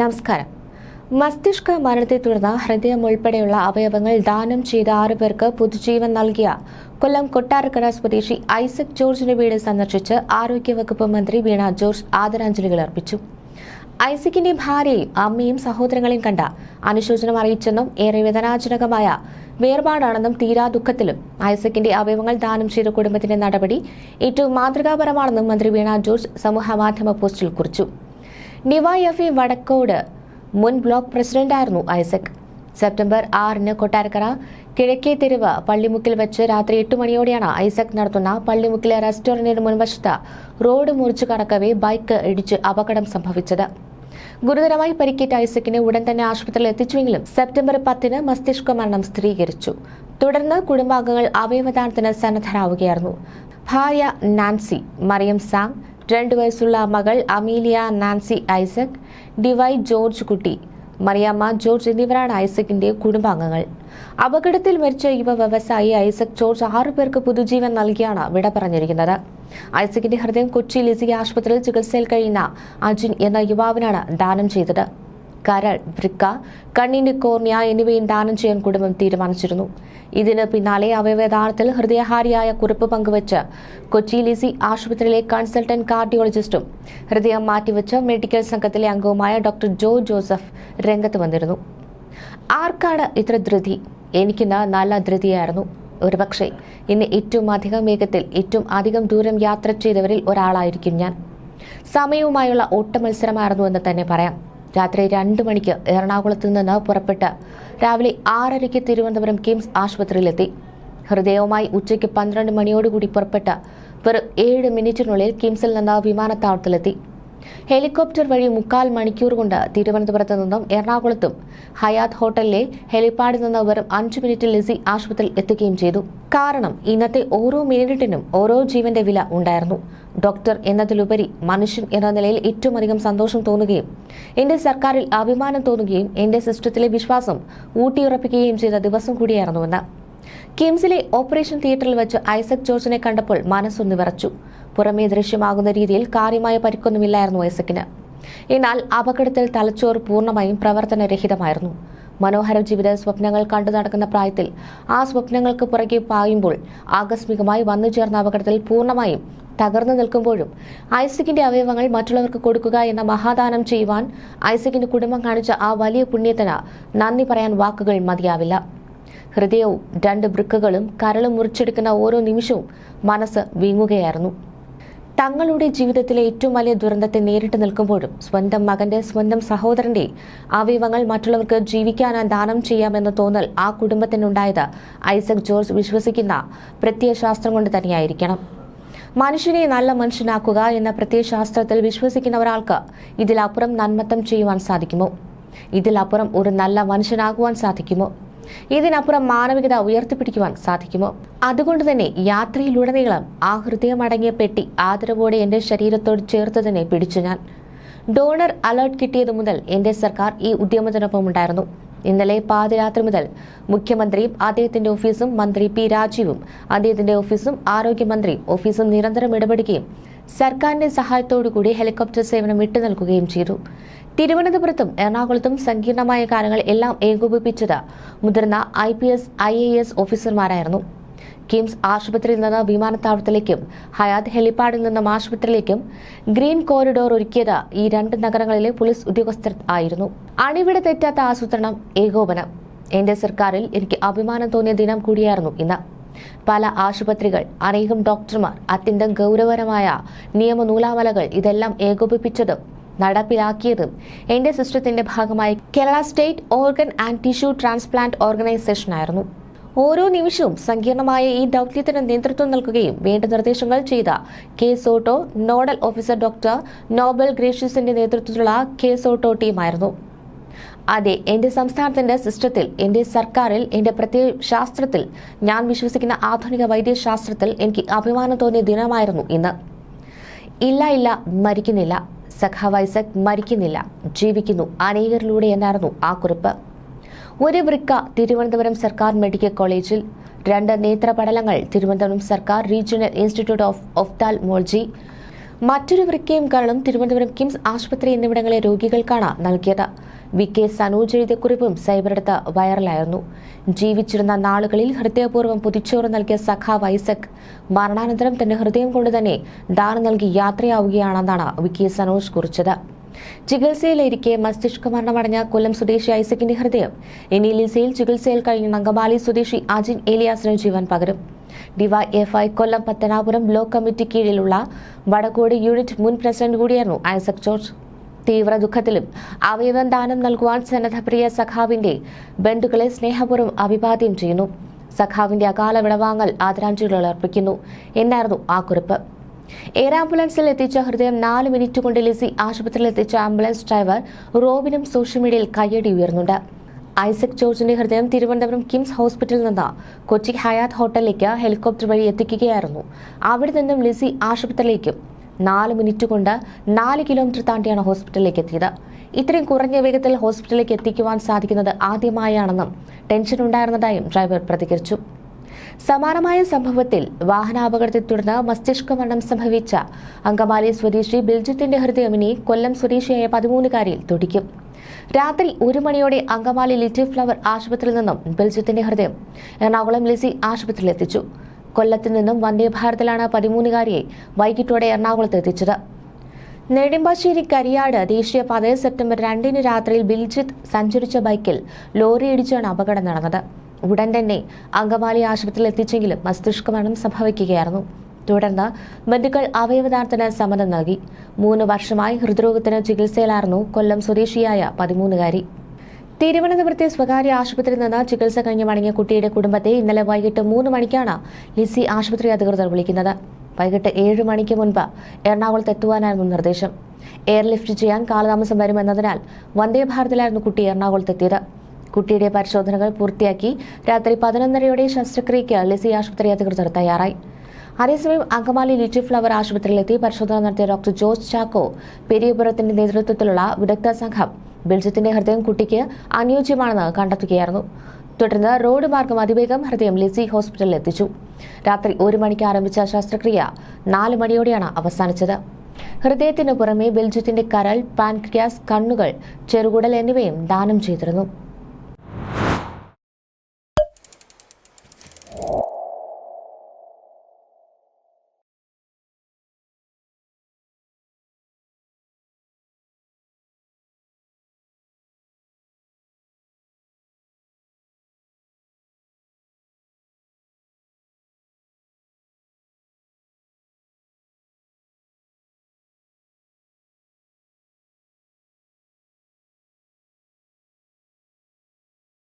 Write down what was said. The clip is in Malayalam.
നമസ്കാരം. മസ്തിഷ്ക മരണത്തെ തുടർന്ന് ഹൃദയം ഉൾപ്പെടെയുള്ള അവയവങ്ങൾ ദാനം ചെയ്ത ആറു പേർക്ക് പുതുജീവൻ നൽകിയ കൊല്ലം കൊട്ടാരക്കര സ്വദേശി ഐസക് ജോർജിന്റെ വീട് സന്ദർശിച്ച് ആരോഗ്യവകുപ്പ് മന്ത്രി വീണ ജോർജ് ആദരാഞ്ജലികൾ അർപ്പിച്ചു. ഐസക്കിന്റെ ഭാര്യയും അമ്മയും സഹോദരങ്ങളെയും കണ്ട അനുശോചനം അറിയിച്ചെന്നും ഏറെ വേദനാജനകമായ വേർപാടാണെന്നും തീരാ ദുഃഖത്തിലും ഐസക്കിന്റെ അവയവങ്ങൾ ദാനം ചെയ്ത കുടുംബത്തിന്റെ നടപടി ഏറ്റവും മാതൃകാപരമാണെന്നും മന്ത്രി വീണ ജോർജ് സമൂഹമാധ്യമ പോസ്റ്റിൽ കുറിച്ചു. ഡിവൈഎഫ്ഐ വടക്കോട് മുൻ ബ്ലോക്ക് പ്രസിഡന്റായിരുന്നു ഐസക്. സെപ്റ്റംബർ ആറിന് കൊട്ടാരക്കര കിഴക്കേ തെരുവ് പള്ളിമുക്കിൽ വെച്ച് രാത്രി എട്ട് മണിയോടെയാണ് ഐസക് നടത്തുന്ന പള്ളിമുക്കിലെ റെസ്റ്റോറന്റിന് മുൻവശത്ത് റോഡ് മുറിച്ചു കടക്കവേ ബൈക്ക് ഇടിച്ച് അപകടം സംഭവിച്ചത്. ഗുരുതരമായി പരിക്കേറ്റ ഐസക്കിനെ ഉടൻ തന്നെ ആശുപത്രിയിൽ എത്തിച്ചുവെങ്കിലും സെപ്റ്റംബർ പത്തിന് മസ്തിഷ്ക മരണം സ്ഥിരീകരിച്ചു. തുടർന്ന് കുടുംബാംഗങ്ങൾ അവയവദാനത്തിന് സന്നദ്ധരാവുകയായിരുന്നു. ഭാര്യ നാൻസി മറിയം സാം രണ്ട് വയസ്സുള്ള മകൾ Amelia Nancy Isaac D Y George Kutty Mariamma George എന്നിവരാണ് ഐസക്കിന്റെ കുടുംബാംഗങ്ങൾ. അപകടത്തിൽ മരിച്ച യുവ വ്യവസായി ഐസക് ജോർജ് ആറു പേർക്ക് പുതുജീവൻ നൽകിയാണ് വിട പറഞ്ഞിരിക്കുന്നത്. ഐസക്കിന്റെ ഹൃദയം കൊച്ചി ലിസി ആശുപത്രിയിൽ ചികിത്സയിൽ കഴിയുന്ന അജിൻ എന്ന യുവാവിനാണ് ദാനം ചെയ്തത്. കരൾ വൃക്ക കണ്ണിന്റെ കോർണിയ എന്നിവയും ദാനം ചെയ്യാൻ കുടുംബം തീരുമാനിച്ചിരുന്നു. ഇതിന് പിന്നാലെ അവയവദാനത്തിൽ ഹൃദയഹാരിയായ കുറിപ്പ് പങ്കുവച്ച് കൊച്ചി ലിസി ആശുപത്രിയിലെ കൺസൾട്ടന്റ് കാർഡിയോളജിസ്റ്റും ഹൃദയം മാറ്റിവെച്ച് മെഡിക്കൽ സംഘത്തിലെ അംഗവുമായ ഡോക്ടർ ജോ ജോസഫ് രംഗത്ത് വന്നിരുന്നു. ആർക്കാണ് ഇത്ര ധൃതി? എനിക്കിന്ന് നല്ല ധൃതിയായിരുന്നു. ഒരുപക്ഷെ ഇന്ന് ഏറ്റവും അധികം വേഗത്തിൽ ഏറ്റവും അധികം ദൂരം യാത്ര ചെയ്തവരിൽ ഒരാളായിരിക്കും ഞാൻ. സമയവുമായുള്ള ഓട്ടമത്സരമായിരുന്നു എന്ന് തന്നെ പറയാം. രാത്രി രണ്ട് മണിക്ക് എറണാകുളത്ത് നിന്ന് പുറപ്പെട്ട് രാവിലെ ആറരയ്ക്ക് തിരുവനന്തപുരം കിംസ് ആശുപത്രിയിലെത്തി. ഹൃദയവുമായി ഉച്ചയ്ക്ക് പന്ത്രണ്ട് മണിയോടുകൂടി പുറപ്പെട്ട് വെറും ഏഴ് മിനിറ്റിനുള്ളിൽ കിംസിൽ നിന്ന് വിമാനത്താവളത്തിലെത്തി. ഹെലികോപ്റ്റർ വഴി മുക്കാൽ മണിക്കൂർ കൊണ്ട് തിരുവനന്തപുരത്ത് നിന്നും എറണാകുളത്തും ഹയാത്ത് ഹോട്ടലിലെ ഹെലിപാഡിൽ നിന്ന് വെറും അഞ്ചു മിനിറ്റിൽ ലിസി ആശുപത്രിയിൽ എത്തുകയും ചെയ്തു. കാരണം ഇന്നത്തെ ഓരോ മിനിറ്റിനും ഓരോ ജീവന്റെ വില ഉണ്ടായിരുന്നു. ഡോക്ടർ എന്നതിലുപരി മനുഷ്യൻ എന്ന നിലയിൽ ഏറ്റവും അധികം സന്തോഷം തോന്നുകയും എന്റെ സർക്കാരിൽ അഭിമാനം തോന്നുകയും എന്റെ സിസ്റ്റത്തിലെ വിശ്വാസം ഊട്ടിയുറപ്പിക്കുകയും ചെയ്ത ദിവസം കൂടിയായിരുന്നുവെന്ന്. കിംസിലെ ഓപ്പറേഷൻ തിയേറ്ററിൽ വെച്ച് ഐസക് ജോർജിനെ കണ്ടപ്പോൾ മനസ്സൊന്ന് വിറച്ചു. പുറമേ ദൃശ്യമാകുന്ന രീതിയിൽ കാര്യമായ പരിക്കൊന്നുമില്ലായിരുന്നു ഐസക്കിന്. എന്നാൽ അപകടത്തിൽ തലച്ചോർ പൂർണമായും പ്രവർത്തനരഹിതമായിരുന്നു. മനോഹര ജീവിത സ്വപ്നങ്ങൾ കണ്ടു നടക്കുന്ന പ്രായത്തിൽ ആ സ്വപ്നങ്ങൾക്ക് പുറകെ പായുമ്പോൾ ആകസ്മികമായി വന്നു ചേർന്ന അപകടത്തിൽ പൂർണമായും തകർന്നു നിൽക്കുമ്പോഴും ഐസക്കിന്റെ അവയവങ്ങൾ മറ്റുള്ളവർക്ക് കൊടുക്കുക എന്ന മഹാദാനം ചെയ്യുവാൻ ഐസക്കിന്റെ കുടുംബം കാണിച്ച ആ വലിയ പുണ്യത്തിന് നന്ദി പറയാൻ വാക്കുകൾ മതിയാവില്ല. ഹൃദയവും രണ്ട് വൃക്കകളും കരളും മുറിച്ചെടുക്കുന്ന ഓരോ നിമിഷവും മനസ്സ് വീങ്ങുകയായിരുന്നു. തങ്ങളുടെ ജീവിതത്തിലെ ഏറ്റവും വലിയ ദുരന്തത്തെ നേരിട്ട് നിൽക്കുമ്പോഴും സ്വന്തം മകന്റെ സ്വന്തം സഹോദരന്റെ അവയവങ്ങൾ മറ്റുള്ളവർക്ക് ജീവിക്കാൻ ദാനം ചെയ്യാമെന്ന തോന്നൽ ആ കുടുംബത്തിനുണ്ടായത് ഐസക് ജോർജ് വിശ്വസിക്കുന്ന പ്രത്യയശാസ്ത്രം കൊണ്ട് തന്നെയായിരിക്കണം. മനുഷ്യനെ നല്ല മനുഷ്യനാക്കുക എന്ന പ്രത്യയശാസ്ത്രത്തിൽ വിശ്വസിക്കുന്ന ഒരാൾക്ക് ഇതിലപ്പുറം നന്മത്തം ചെയ്യുവാൻ സാധിക്കുമോ? ഇതിലപ്പുറം ഒരു നല്ല മനുഷ്യനാകുവാൻ സാധിക്കുമോ? ഇതിനപ്പുറം മാനവികത ഉയർത്തിപ്പിടിക്കുവാൻ സാധിക്കുമോ? അതുകൊണ്ട് തന്നെ യാത്രയിലുടനീളം ആ ഹൃദയമടങ്ങിയ പെട്ടി ആദരവോടെ എന്റെ ശരീരത്തോട് ചേർത്ത് തന്നെ പിടിച്ചു ഞാൻ. ഡോണർ അലേർട്ട് കിട്ടിയതു മുതൽ എന്റെ സർക്കാർ ഈ ഉദ്യമത്തിനൊപ്പം ഉണ്ടായിരുന്നു. ഇന്നലെ പാതിരാത്രി മുതൽ മുഖ്യമന്ത്രിയും അദ്ദേഹത്തിന്റെ ഓഫീസും മന്ത്രി പി രാജീവും അദ്ദേഹത്തിന്റെ ഓഫീസും ആരോഗ്യമന്ത്രി ഓഫീസും നിരന്തരം ഇടപെടുകയും സർക്കാരിന്റെ സഹായത്തോടു കൂടി ഹെലികോപ്റ്റർ സേവനം വിട്ടു നൽകുകയും ചെയ്തു. തിരുവനന്തപുരത്തും എറണാകുളത്തും സങ്കീർണമായ കാര്യങ്ങൾ എല്ലാം ഏകോപിപ്പിച്ചത് മുതിർന്ന I P S I A S ഓഫീസർമാരായിരുന്നു. KIMS ആശുപത്രിയിൽ നിന്ന് വിമാനത്താവളത്തിലേക്കും ഹയാത്ത് ഹെലിപ്പാഡിൽ നിന്നും ആശുപത്രിയിലേക്കും ഗ്രീൻ കോറിഡോർ ഒരുക്കിയത് ഈ രണ്ട് നഗരങ്ങളിലെ പോലീസ് ഉദ്യോഗസ്ഥർ ആയിരുന്നു. അണിവിട തെറ്റാത്ത ആസൂത്രണം ഏകോപനം. എന്റെ സർക്കാരിൽ എനിക്ക് അഭിമാനം തോന്നിയ ദിനം കൂടിയായിരുന്നു ഇന്ന്. പല ആശുപത്രികൾ അനേകം ഡോക്ടർമാർ അത്യന്തം ഗൗരവകരമായ നിയമനൂലാമലകൾ ഇതെല്ലാം ഏകോപിപ്പിച്ചതും നടപ്പിലാക്കിയതും. എന്റെ സിസ്റ്റത്തിന്റെ ഭാഗമായി Kerala state organ and tissue transplant organisation ആയിരുന്നു ഓരോ നിമിഷവും സങ്കീർണമായ ഈ ദൗത്യത്തിന് നേതൃത്വം നൽകുകയും വേണ്ട നിർദ്ദേശങ്ങൾ ചെയ്ത K SOTTO nodal officer doctor Noble ഗ്രേഷ്യസിന്റെ നേതൃത്വത്തിലുള്ള കെ സോട്ടോ ടീമായിരുന്നു. അതെ എന്റെ സംസ്ഥാനത്തിന്റെ സിസ്റ്റത്തിൽ എന്റെ സർക്കാരിൽ എന്റെ പ്രത്യേക ശാസ്ത്രത്തിൽ ഞാൻ വിശ്വസിക്കുന്ന ആധുനിക വൈദ്യശാസ്ത്രത്തിൽ എനിക്ക് അഭിമാനം തോന്നിയ ദിനമായിരുന്നു ഇന്ന്. ഇല്ല ഇല്ല മരിക്കുന്നില്ല. സഖാവ് ഐസക് മരിക്കുന്നില്ല. ജീവിക്കുന്നു. അനേകരിലൂടെ എന്നായിരുന്നു ആ കുറിപ്പ്. ഒരു വൃക്ക തിരുവനന്തപുരം സർക്കാർ മെഡിക്കൽ കോളേജിൽ രണ്ട് നേത്രപടലങ്ങൾ തിരുവനന്തപുരം സർക്കാർ റീജിയണൽ ഇൻസ്റ്റിറ്റ്യൂട്ട് ഓഫ് ഒഫ്താൽമോളജി മറ്റൊരു വൃക്കയും കരളും തിരുവനന്തപുരം കിംസ് ആശുപത്രി എന്നിവിടങ്ങളിലെ രോഗികൾക്കാണ് നൽകിയത്. വി കെ സനോജ് എഴുതിയ കുറിപ്പും സൈബറെടുത്ത് വൈറലായിരുന്നു. ജീവിച്ചിരുന്ന നാളുകളിൽ ഹൃദയപൂർവം പുതിച്ചോറ് നൽകിയ സഖാവ് വൈസക് മരണാനന്തരം തന്റെ ഹൃദയം കൊണ്ട് തന്നെ ദാനം നൽകി യാത്രയാവുകയാണെന്നാണ് വി കെ സനോജ് കുറിച്ചത്. ചികിത്സയിലിരിക്കെ മസ്തിഷ്ക മരണമടഞ്ഞ കൊല്ലം സ്വദേശി ഐസക്കിന്റെ ഹൃദയം. ഇനി ലിസയിൽ ചികിത്സയിൽ കഴിഞ്ഞ അങ്കമാലി സ്വദേശി അജിൻ ഏലിയാസിന് ജീവൻ പകരും. DYFI Kollam Pathanapuram block committee കീഴിലുള്ള വടക്കോട് യൂണിറ്റ് മുൻ പ്രസിഡന്റ് കൂടിയായിരുന്നു ഐസക് ജോർജ്. തീവ്ര ദുഃഖത്തിലും അവയവം ദാനം നൽകുവാൻ സന്നദ്ധപ്രിയ സഖാവിന്റെ ബന്ധുക്കളെ സ്നേഹപൂർവം അഭിവാദ്യം ചെയ്യുന്നു. സഖാവിന്റെ അകാല വിടവാങ്ങൽ ആദരാഞ്ജലികൾ അർപ്പിക്കുന്നു. എന്നായിരുന്നു ആ കുറിപ്പ്. എയർ ആംബുലൻസിൽ എത്തിച്ച ഹൃദയം നാല് മിനിറ്റ് കൊണ്ട് ലിസി ആശുപത്രിയിൽ എത്തിച്ച ആംബുലൻസ് ഡ്രൈവർ റോബിനും സോഷ്യൽ മീഡിയയിൽ കയ്യടി ഉയർന്നുണ്ട്. ഐസക് ജോർജിന്റെ ഹൃദയം തിരുവനന്തപുരം കിംസ് ഹോസ്പിറ്റലിൽ നിന്ന് കൊച്ചി ഹയാത്ത് ഹോട്ടലിലേക്ക് ഹെലികോപ്റ്റർ വഴി എത്തിക്കുകയായിരുന്നു. അവിടെ നിന്നും ലിസി ആശുപത്രിയിലേക്കും നാല് മിനിറ്റ് കൊണ്ട് നാല് കിലോമീറ്റർ താണ്ടിയാണ് ഹോസ്പിറ്റലിലേക്ക് എത്തിയത്. ഇത്രയും കുറഞ്ഞ വേഗത്തിൽ ഹോസ്പിറ്റലിലേക്ക് എത്തിക്കുവാൻ സാധിക്കുന്നത് ആദ്യമായാണെന്നും ടെൻഷൻ ഉണ്ടായിരുന്നതായും ഡ്രൈവർ പ്രതികരിച്ചു. സമാനമായ സംഭവത്തിൽ വാഹനാപകടത്തെ തുടർന്ന് മസ്തിഷ്ക മരണം സംഭവിച്ച അങ്കമാലി സ്വദേശി ബിൽജിത്തിന്റെ ഹൃദയം കൊല്ലം സ്വദേശിയായ പതിമൂന്നുകാരിയിൽ തുടിക്കും. രാത്രി ഒരു മണിയോടെ അങ്കമാലി ലിറ്റിൽ ഫ്ലവർ ആശുപത്രിയിൽ നിന്നും ബിൽജിത്തിന്റെ ഹൃദയം എറണാകുളം ലിസി ആശുപത്രിയിൽ എത്തിച്ചു കൊല്ലത്ത് നിന്നും വന്ദേഭാരത്തിലാണ് പതിമൂന്നുകാരിയെ വൈകിട്ടോടെ എറണാകുളത്ത് എത്തിച്ചത്. നെടുമ്പാശ്ശേരി കരിയാട് ദേശീയപാതയിൽ സെപ്റ്റംബർ രണ്ടിന് രാത്രിയിൽ ബിൽജിത്ത് സഞ്ചരിച്ച ബൈക്കിൽ ലോറി ഇടിച്ചാണ് അപകടം നടന്നത്. ഉടൻ തന്നെ അങ്കമാലി ആശുപത്രിയിൽ എത്തിച്ചെങ്കിലും മസ്തിഷ്കമരണം സംഭവിക്കുകയായിരുന്നു. തുടർന്ന് ബന്ധുക്കൾ അവയവദാനത്തിന് സമ്മതം നൽകി. മൂന്ന് വർഷമായി ഹൃദ്രോഗത്തിന് ചികിത്സയിലായിരുന്നു കൊല്ലം സ്വദേശിയായ പതിമൂന്നുകാരി. തിരുവനന്തപുരത്തെ സ്വകാര്യ ആശുപത്രിയിൽ നിന്ന് ചികിത്സ കഴിഞ്ഞ് മടങ്ങിയ കുട്ടിയുടെ കുടുംബത്തെ ഇന്നലെ വൈകിട്ട് മൂന്ന് മണിക്കാണ് ലിസി ആശുപത്രി അധികൃതർ വിളിക്കുന്നത്. വൈകിട്ട് ഏഴ് മണിക്ക് മുൻപ് എറണാകുളത്ത് എത്തുവാനായിരുന്നു നിർദ്ദേശം. എയർലിഫ്റ്റ് ചെയ്യാൻ കാലതാമസം വരുമെന്നതിനാൽ വന്ദേ ഭാരതിലായിരുന്നു കുട്ടി എറണാകുളത്ത് എത്തിയത്. കുട്ടിയുടെ പരിശോധനകൾ പൂർത്തിയാക്കി രാത്രി പതിനൊന്നരയോടെ ശസ്ത്രക്രിയയ്ക്ക് ലിസി ആശുപത്രി അധികൃതർ തയ്യാറായി. അതേസമയം അങ്കമാലി ലിറ്റിൽ ഫ്ലവർ ആശുപത്രിയിലെത്തി പരിശോധന നടത്തിയ ഡോക്ടർ ജോസ് ചാക്കോ പെരിയപുരത്തിന്റെ നേതൃത്വത്തിലുള്ള വിദഗ്ധ സംഘം ബിൽജിത്തിന്റെ ഹൃദയം കുട്ടിക്ക് അനുയോജ്യമാണെന്ന് കണ്ടെത്തുകയായിരുന്നു. തുടർന്ന് റോഡ് മാർഗം അതിവേഗം ഹൃദയം ലിസി ഹോസ്പിറ്റലിൽ എത്തിച്ചു. രാത്രി ഒരു മണിക്ക് ആരംഭിച്ച ശസ്ത്രക്രിയ നാല് മണിയോടെയാണ് അവസാനിച്ചത്. ഹൃദയത്തിനു പുറമെ ബിൽജിത്തിന്റെ കരൾ പാൻക്രിയാസ് കണ്ണുകൾ ചെറുകുടൽ എന്നിവയും ദാനം ചെയ്തിരുന്നു.